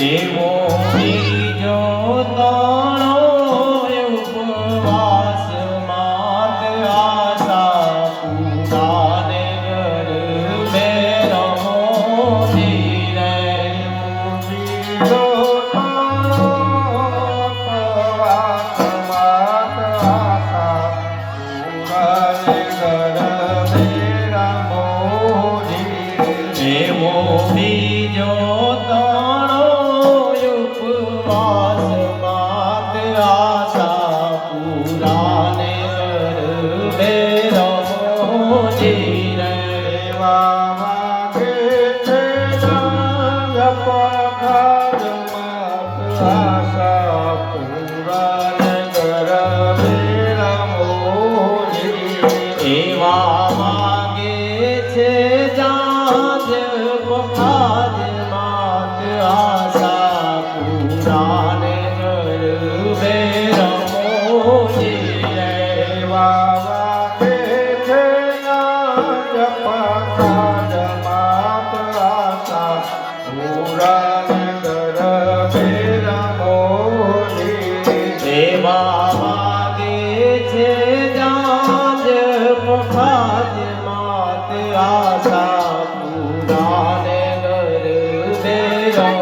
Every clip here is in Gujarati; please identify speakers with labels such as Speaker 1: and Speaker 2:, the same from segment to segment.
Speaker 1: Emo સેવા છે
Speaker 2: જાજ મુખાજ માત આશા પુરાને ઘર દેરા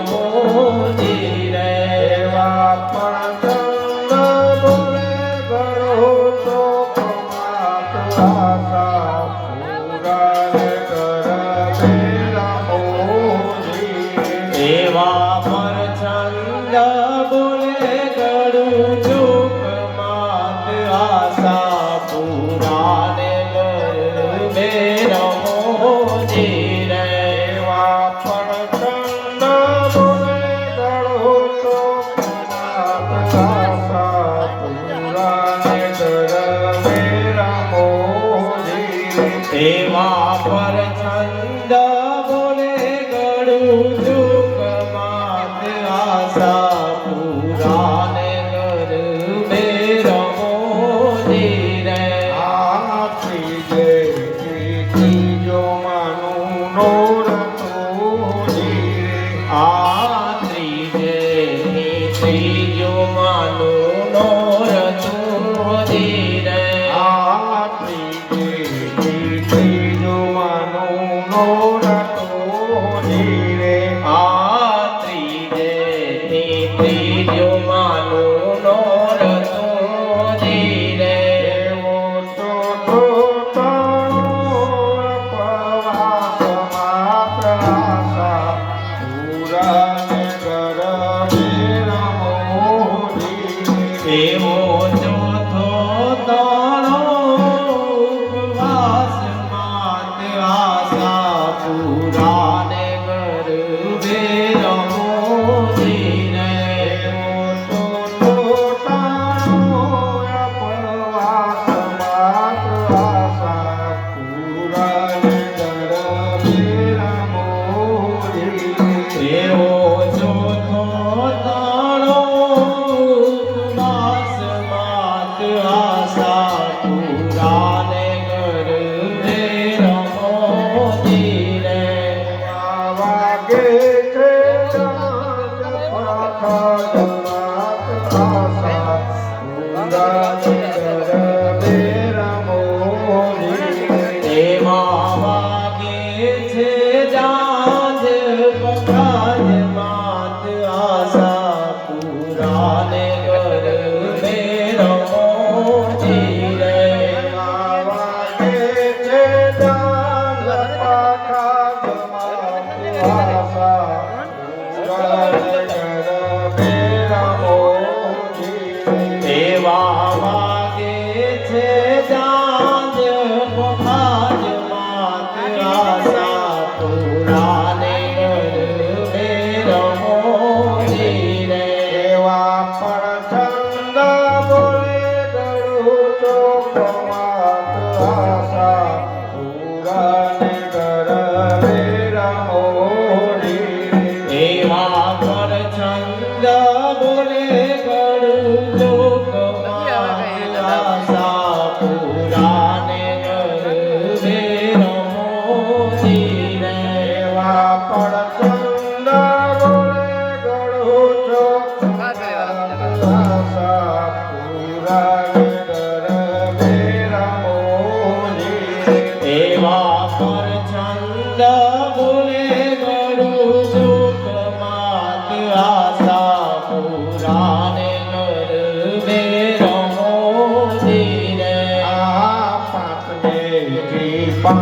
Speaker 1: એવા
Speaker 2: પર છંદ બોલ પડું દુઃખમાં આશા પુરાને
Speaker 1: કર બે રમો
Speaker 2: રે
Speaker 1: આથી જય જો માનું નો રતો
Speaker 2: રે આથી જય જો માનું
Speaker 1: નો રતો
Speaker 2: રે આથી જય જો માનું
Speaker 1: નો 안에 পাঁচ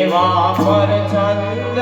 Speaker 2: એવા પર છંદ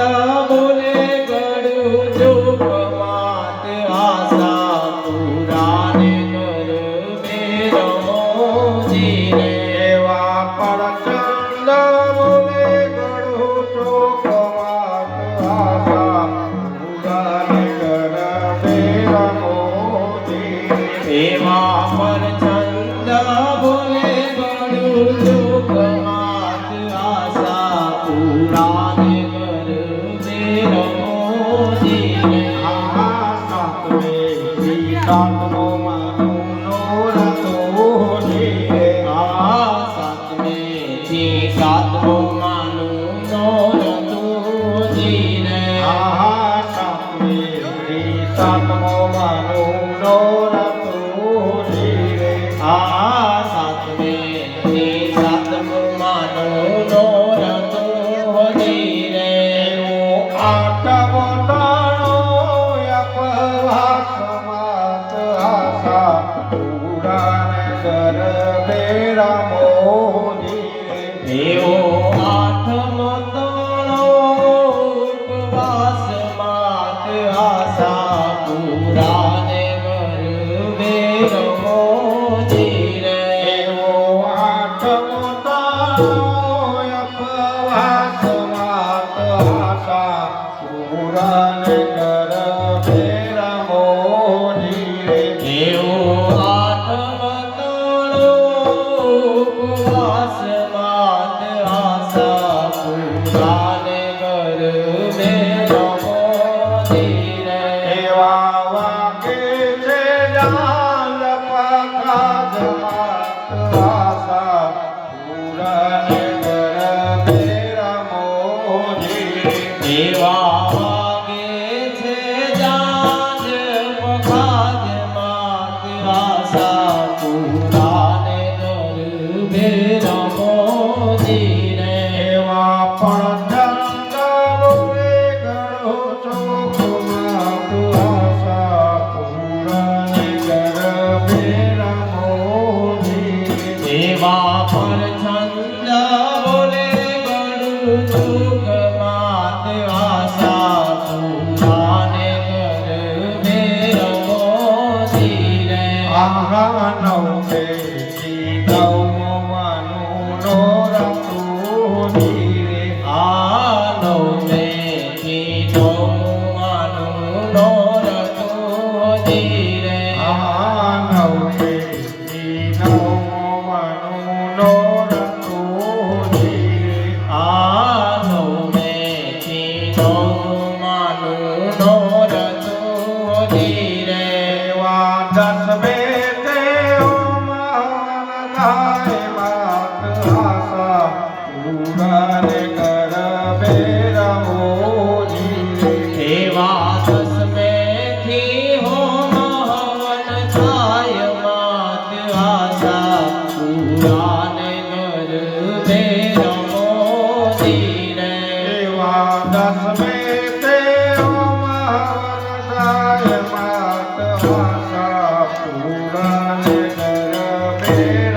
Speaker 2: 아. 아. માત આશા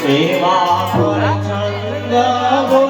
Speaker 1: રમોજી
Speaker 2: એવા પર છંદ